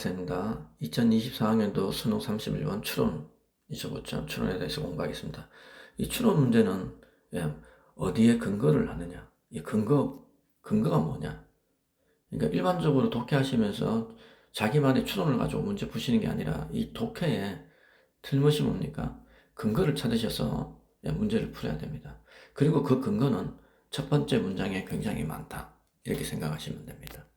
박사입니다. 2024학년도 수능 31번 추론이죠, 그죠? 추론에 대해서 공부하겠습니다. 이 추론 문제는 예, 어디에 근거를 하느냐? 이 근거, 근거가 뭐냐? 그러니까 일반적으로 독해하시면서 자기만의 추론을 가지고 문제 푸시는 게 아니라 이 독해에 틀못이 뭡니까? 근거를 찾으셔서 예, 문제를 풀어야 됩니다. 그리고 그 근거는 첫 번째 문장에 굉장히 많다. 이렇게 생각하시면 됩니다.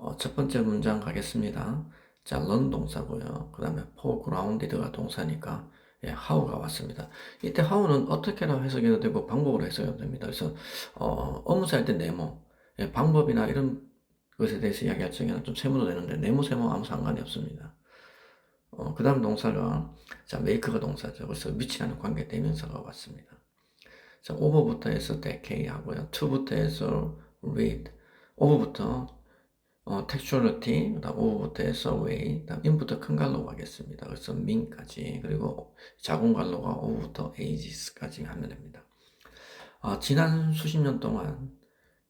어, 첫 번째 문장 가겠습니다. 자, run 동사고요. 그 다음에 foregrounded가 동사니까 예, how가 왔습니다. 이때 how는 어떻게라고 해석해도 되고 방법으로 해석해도 됩니다. 그래서 어, 업무사 할때 네모, 예, 방법이나 이런 것에 대해서 이야기할 적에는 좀 세모도 되는데 네모 세모 아무 상관이 없습니다. 어, 그 다음 동사가 자 make가 동사죠. 그래서 위치하는 관계 대명사가 왔습니다. 자 over부터 해서 decay 하고요. to부터 해서 read, over부터 어, textuality, 그 다음 over부터 해서 way, 그 다음 in부터 큰 갈로 가겠습니다. 그래서 mean까지, 그리고 작은 갈로가 over부터 ages까지 하면 됩니다. 아, 지난 수십 년 동안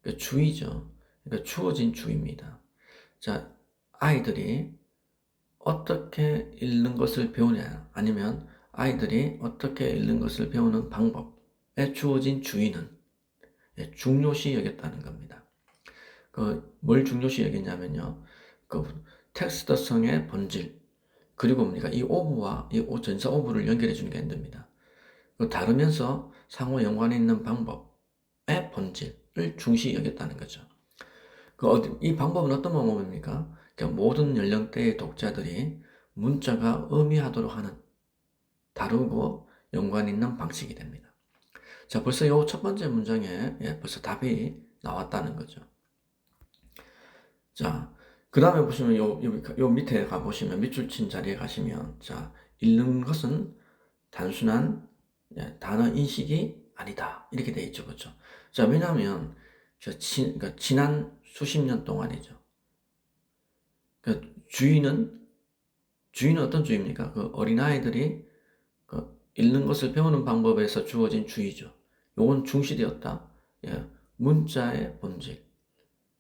그 주의죠. 그러니까 주어진 주의입니다. 자, 아이들이 어떻게 읽는 것을 배우냐, 아니면 아이들이 어떻게 읽는 것을 배우는 방법에 주어진 주의는 예, 중요시 여겼다는 겁니다. 그, 뭘 중요시 여겼냐면요. 그, 텍스트성의 본질, 그리고 뭡니까? 이 오브와 이 전사 오브를 연결해 주는 게 힘듭니다. 그 다르면서 상호 연관에 있는 방법의 본질을 중시 여겼다는 거죠. 그 어디, 이 방법은 어떤 방법입니까? 그러니까 모든 연령대의 독자들이 문자가 의미하도록 하는 다루고 연관 있는 방식이 됩니다. 자, 벌써 이 첫 번째 문장에 예, 벌써 답이 나왔다는 거죠. 자, 그 다음에 보시면 요, 요, 요 밑에 가보시면 밑줄 친 자리에 가시면 자, 읽는 것은 단순한 예, 단어 인식이 아니다. 이렇게 돼 있죠. 그죠? 자, 왜냐하면 저 지, 그러니까 지난 수십 년 동안이죠. 그러니까 주인은 주인은 어떤 주의입니까? 그 어린아이들이 그 읽는 것을 배우는 방법에서 주어진 주의죠. 요건 중시되었다. 예, 문자의 본질.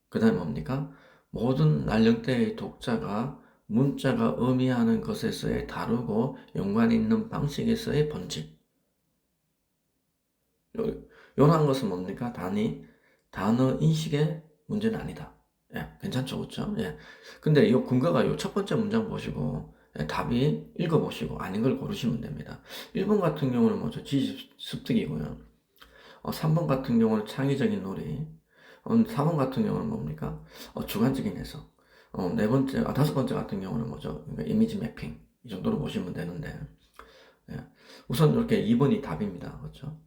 그 다음에 뭡니까? 모든 연령대의 독자가 문자가 의미하는 것에서의 다루고 연관 있는 방식에서의 본질. 요, 요런 것은 뭡니까? 단위, 단어 인식의 문제는 아니다. 예, 괜찮죠, 그죠? 예. 근데 이 근거가 요 첫 번째 문장 보시고, 예, 답이 읽어보시고, 아닌 걸 고르시면 됩니다. 1번 같은 경우는 뭐죠? 지식 습득이고요. 어, 3번 같은 경우는 창의적인 놀이. 어, 4번 같은 경우는 뭡니까? 어, 주관적인 해석. 어, 네 번째, 아, 다섯 번째 같은 경우는 뭐죠? 그러니까 이미지 매핑. 이 정도로 보시면 되는데, 예. 우선 이렇게 2번이 답입니다. 그렇죠?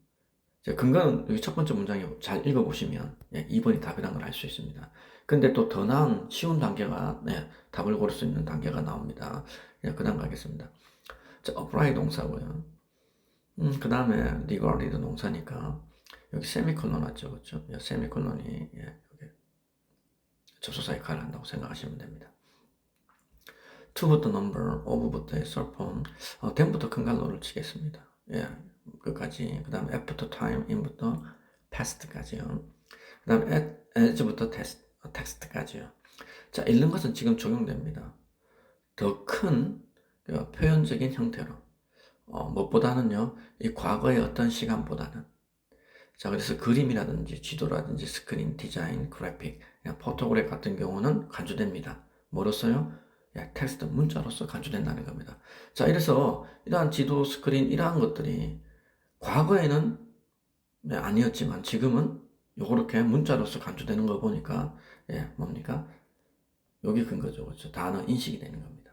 근거는 여기 첫 번째 문장에 잘 읽어보시면 예, 2번이 답이라는 걸 알 수 있습니다. 근데 또 더 나은 쉬운 단계가 네, 답을 고를 수 있는 단계가 나옵니다. 예, 그 다음 가겠습니다. 자, apply 동사고요. 음, 그 다음에 regarded 동사니까 여기 세미콜론 왔죠, 그렇죠? 예, 세미콜론이 예, 여기 접속사 역할을 한다고 생각하시면 됩니다. to부터 number, of부터 해서 form, 어, then부터 큰 갈로를 치겠습니다. 예, 끝까지. 그 다음에 after time, in부터 past까지요. 그 다음에 at, as부터 text, text까지요. 자, 읽는 것은 지금 적용됩니다. 더 큰 표현적인 형태로. 어, 무엇보다는요, 이 과거의 어떤 시간보다는. 자, 그래서 그림이라든지 지도라든지 스크린, 디자인, 그래픽, 포토그래프 같은 경우는 간주됩니다. 뭐로써요? 예, 텍스트, 문자로서 간주된다는 겁니다. 자, 이래서 이러한 지도, 스크린, 이러한 것들이 과거에는 네, 아니었지만 지금은 요렇게 문자로서 간주되는 거 보니까 예, 뭡니까? 여기 근거죠. 그렇죠? 단어 인식이 되는 겁니다.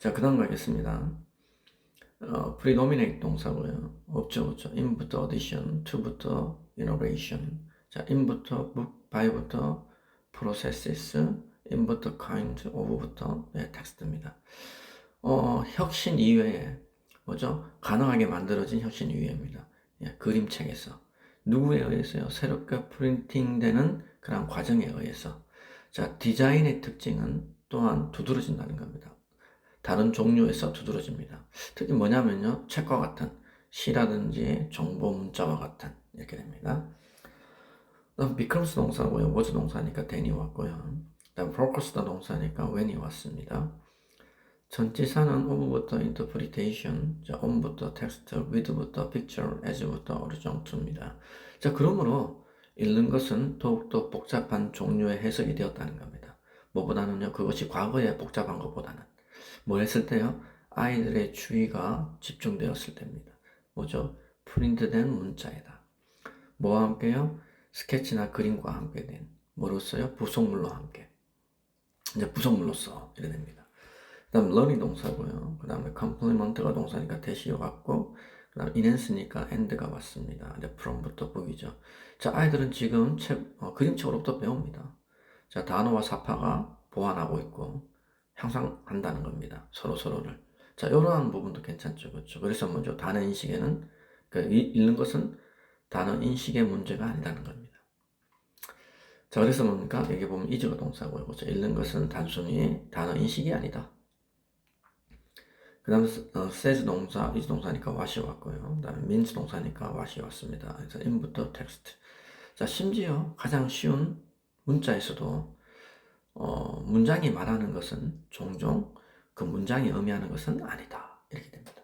자, 그 다음 가겠습니다. 어, predominate 동사고요. 그렇죠? in부터 addition, to부터 innovation. 자, in부터 book, by부터 processes, in부터 kind, of부터 네, 텍스트입니다. 어, 혁신 이외에 뭐죠? 가능하게 만들어진 혁신 이외입니다. 예, 그림책에서 누구에 의해서요? 새롭게 프린팅되는 그런 과정에 의해서 자 디자인의 특징은 또한 두드러진다는 겁니다. 다른 종류에서 두드러집니다. 특히 뭐냐면요 책과 같은 시라든지 정보 문자와 같은 이렇게 됩니다. 그다음 becomes 동사고요. was 동사니까 then이 왔고요. 다음 focus다 동사니까 when이 왔습니다. 전치사는 of부터 interpretation, 자, on부터 text, with부터 picture, as부터 어리정투입니다. 자, 그러므로 읽는 것은 더욱더 복잡한 종류의 해석이 되었다는 겁니다. 뭐보다는요, 그것이 과거에 복잡한 것보다는. 뭐 했을 때요? 아이들의 주의가 집중되었을 때입니다. 뭐죠? 프린트된 문자에다. 뭐와 함께요? 스케치나 그림과 함께 된. 뭐로써요? 부속물로 함께. 이제 부속물로써 이래 됩니다. 그 다음 learning 동사고요. 그 다음에 complement가 동사니까 대시어 같고 그 다음 enhance니까 and가 왔습니다. 이제 from부터 보이죠. 자, 아이들은 지금 책, 어, 그림책으로부터 배웁니다. 자, 단어와 사파가 보완하고 있고 향상한다는 겁니다. 서로 서로를. 자, 이러한 부분도 괜찮죠. 그렇죠. 그래서 먼저 단어 인식에는 그 이- 읽는 것은 단어 인식의 문제가 아니라는 겁니다. 자, 그래서 뭡니까? 여기 보면 이즈가 동사고요. 그렇죠. 읽는 것은 단순히 단어 인식이 아니다. 그 다음에 어, says 동사, is 동사니까 what이 왔고요. 그 다음에 means 동사니까 what이 왔습니다. 그래서 in부터 text. 자, 심지어 가장 쉬운 문자에서도 어, 문장이 말하는 것은 종종 그 문장이 의미하는 것은 아니다. 이렇게 됩니다.